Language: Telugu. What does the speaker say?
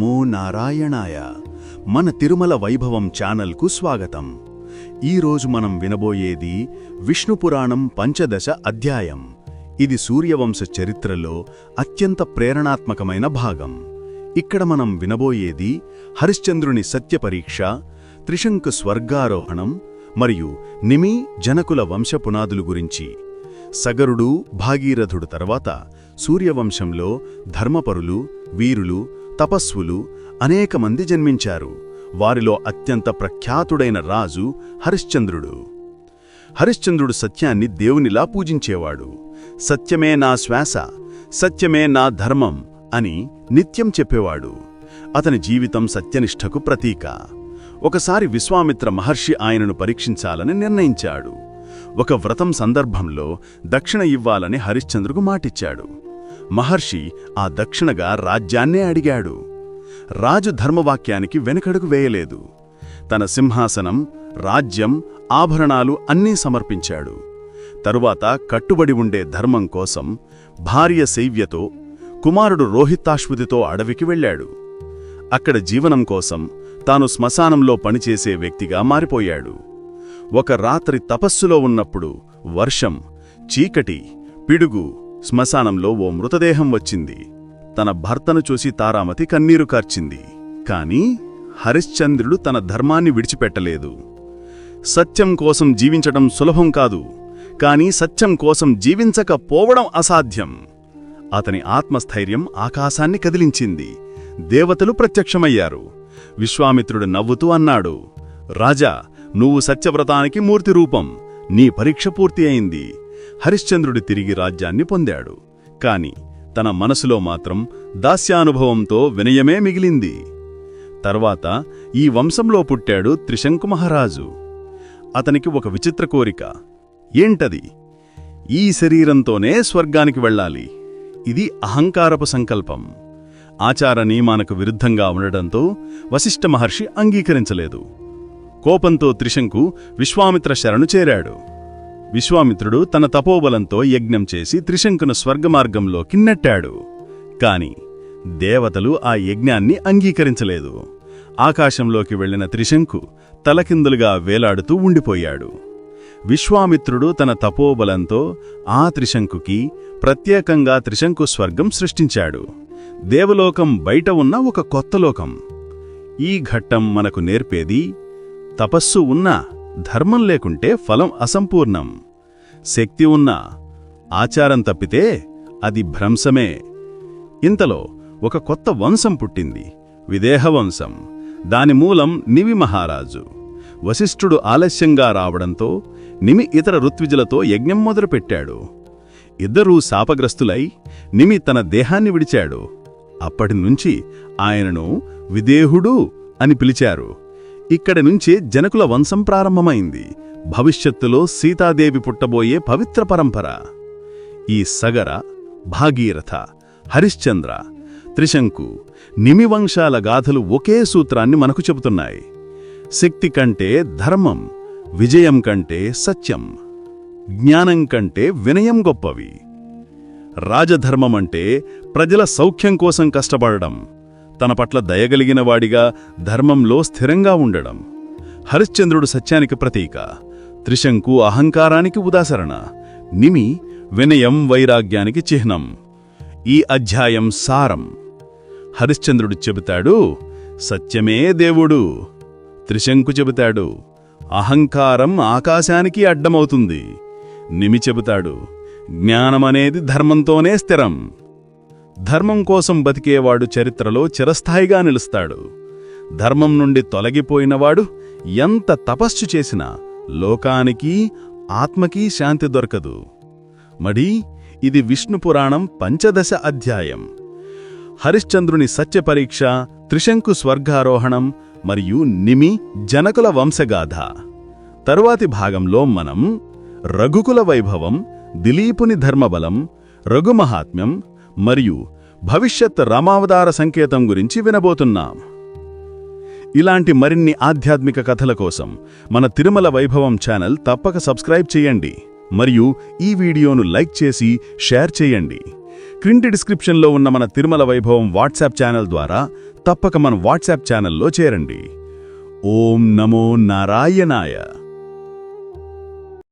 నమో నారాయణాయ. మన తిరుమల వైభవం ఛానల్కు స్వాగతం. ఈరోజు మనం వినబోయేది విష్ణు పురాణం పంచదశ అధ్యాయం. ఇది సూర్యవంశ చరిత్రలో అత్యంత ప్రేరణాత్మకమైన భాగం. ఇక్కడ మనం వినబోయేది హరిశ్చంద్రుని సత్యపరీక్ష త్రిశంకు స్వర్గారోహణం మరియు నిమి జనకుల వంశపునాదులు గురించి. సగరుడు భాగీరథుడు తర్వాత సూర్యవంశంలో ధర్మపరులు వీరులు తపస్వులు అనేక మంది జన్మించారు. వారిలో అత్యంత ప్రఖ్యాతుడైన రాజు హరిశ్చంద్రుడు. హరిశ్చంద్రుడు సత్యాన్ని దేవునిలా పూజించేవాడు. సత్యమే నా శ్వాస సత్యమే నా ధర్మం అని నిత్యం చెప్పేవాడు. అతని జీవితం సత్యనిష్టకు ప్రతీక. ఒకసారి విశ్వామిత్ర మహర్షి ఆయనను పరీక్షించాలని నిర్ణయించాడు. ఒక వ్రతం సందర్భంలో దక్షిణ ఇవ్వాలని హరిశ్చంద్రుకు మాటిచ్చాడు. మహర్షి ఆ దక్షిణగా రాజ్యాన్నే అడిగాడు. రాజు ధర్మవాక్యానికి వెనకడుగు వేయలేదు. తన సింహాసనం రాజ్యం ఆభరణాలు అన్నీ సమర్పించాడు. తరువాత కట్టుబడి ఉండే ధర్మం కోసం భార్య శైవ్యతో కుమారుడు రోహితాశ్వతితో అడవికి వెళ్ళాడు. అక్కడ జీవనం కోసం తాను శ్మశానంలో పనిచేసే వ్యక్తిగా మారిపోయాడు. ఒక రాత్రి తపస్సులో ఉన్నప్పుడు వర్షం చీకటి పిడుగు శ్మశానంలో ఓ మృతదేహం వచ్చింది. తన భర్తను చూసి తారామతి కన్నీరు కార్చింది. కాని హరిశ్చంద్రుడు తన ధర్మాన్ని విడిచిపెట్టలేదు. సత్యం కోసం జీవించటం సులభం కాదు. కాని సత్యం కోసం జీవించకపోవడం అసాధ్యం. అతని ఆత్మస్థైర్యం ఆకాశాన్ని కదిలించింది. దేవతలు ప్రత్యక్షమయ్యారు. విశ్వామిత్రుడు నవ్వుతూ అన్నాడు రాజా నువ్వు సత్యవ్రతానికి మూర్తి రూపం నీ పరీక్ష పూర్తి అయింది. హరిశ్చంద్రుడి తిరిగి రాజ్యాన్ని పొందాడు. కాని తన మనసులో మాత్రం దాస్యానుభవంతో వినయమే మిగిలింది. తర్వాత ఈ వంశంలో పుట్టాడు త్రిశంకు మహారాజు. అతనికి ఒక విచిత్ర కోరిక. ఏంటది? ఈ శరీరంతోనే స్వర్గానికి వెళ్ళాలి. ఇది అహంకారపు సంకల్పం. ఆచార నియమానకు విరుద్ధంగా ఉండడంతో వశిష్ఠ మహర్షి అంగీకరించలేదు. కోపంతో త్రిశంకు విశ్వామిత్ర శరణు చేరాడు. విశ్వామిత్రుడు తన తపోబలంతో యజ్ఞం చేసి త్రిశంకును స్వర్గమార్గంలోకి నెట్టాడు. కాని దేవతలు ఆ యజ్ఞాన్ని అంగీకరించలేదు. ఆకాశంలోకి వెళ్ళిన త్రిశంకు తలకిందులుగా వేలాడుతూ ఉండిపోయాడు. విశ్వామిత్రుడు తన తపోబలంతో ఆ త్రిశంకుకి ప్రత్యేకంగా త్రిశంకు స్వర్గం సృష్టించాడు. దేవలోకం బయట ఉన్న ఒక కొత్త లోకం. ఈ ఘట్టం మనకు నేర్పేది తపస్సు ఉన్నా ధర్మం లేకుంటే ఫలం అసంపూర్ణం. శక్తి ఉన్నా ఆచారం తప్పితే అది భ్రంశమే. ఇంతలో ఒక కొత్త వంశం పుట్టింది విదేహవంశం దాని మూలం నివి మహారాజు. వశిష్ఠుడు ఆలస్యంగా రావడంతో నిమి ఇతర ఋత్విజులతో యజ్ఞం మొదలుపెట్టాడు. ఇద్దరూ శాపగ్రస్తులై నిమి తన దేహాన్ని విడిచాడు. అప్పటినుంచి ఆయనను విదేహుడు అని పిలిచారు. ఇక్కడి నుంచే జనకుల వంశం ప్రారంభమైంది. భవిష్యత్తులో సీతాదేవి పుట్టబోయే పవిత్ర పరంపర. ఈ సగర భాగీరథ హరిశ్చంద్ర త్రిశంకు నిమివంశాల గాథలు ఒకే సూత్రాన్ని మనకు చెబుతున్నాయి. శక్తి కంటే ధర్మం విజయం కంటే సత్యం జ్ఞానం కంటే వినయం గొప్పవి. రాజధర్మమంటే ప్రజల సౌఖ్యం కోసం కష్టపడడం. తన పట్ల దయగలిగిన వాడిగా ధర్మంలో స్థిరంగా ఉండడం. హరిశ్చంద్రుడు సత్యానికి ప్రతీక. త్రిశంకు అహంకారానికి ఉదాసరణ. నిమి వినయం వైరాగ్యానికి చిహ్నం. ఈ అధ్యాయం సారం. హరిశ్చంద్రుడు చెబుతాడు సత్యమే దేవుడు. త్రిశంకు చెబుతాడు అహంకారం ఆకాశానికి అడ్డమవుతుంది. నిమి చెబుతాడు జ్ఞానమనేది ధర్మంతోనే స్థిరం. ధర్మం కోసం బతికేవాడు చరిత్రలో చిరస్థాయిగా నిలుస్తాడు. ధర్మం నుండి తొలగిపోయినవాడు ఎంత తపస్సు చేసినా లోకానికి ఆత్మకీ శాంతి దొరకదు. మడి ఇది విష్ణుపురాణం పంచదశ అధ్యాయం. హరిశ్చంద్రుని సత్యపరీక్ష త్రిశంకు స్వర్గారోహణం మరియు నిమి జనకుల వంశగాథ. తరువాతి భాగంలో మనం రఘుకుల వైభవం దిలీపుని ధర్మబలం రఘుమహాత్మ్యం మరియు భవిష్యత్ రామావతార సంకేతం గురించి వినబోతున్నాం. ఇలాంటి మరిన్ని ఆధ్యాత్మిక కథల కోసం మన తిరుమల వైభవం ఛానల్ తప్పక సబ్స్క్రైబ్ చేయండి మరియు ఈ వీడియోను లైక్ చేసి షేర్ చేయండి. క్రింటి డిస్క్రిప్షన్లో ఉన్న మన తిరుమల వైభవం వాట్సాప్ ఛానల్ ద్వారా తప్పక మన వాట్సాప్ ఛానల్లో చేరండి. ఓం నమో నారాయణాయ.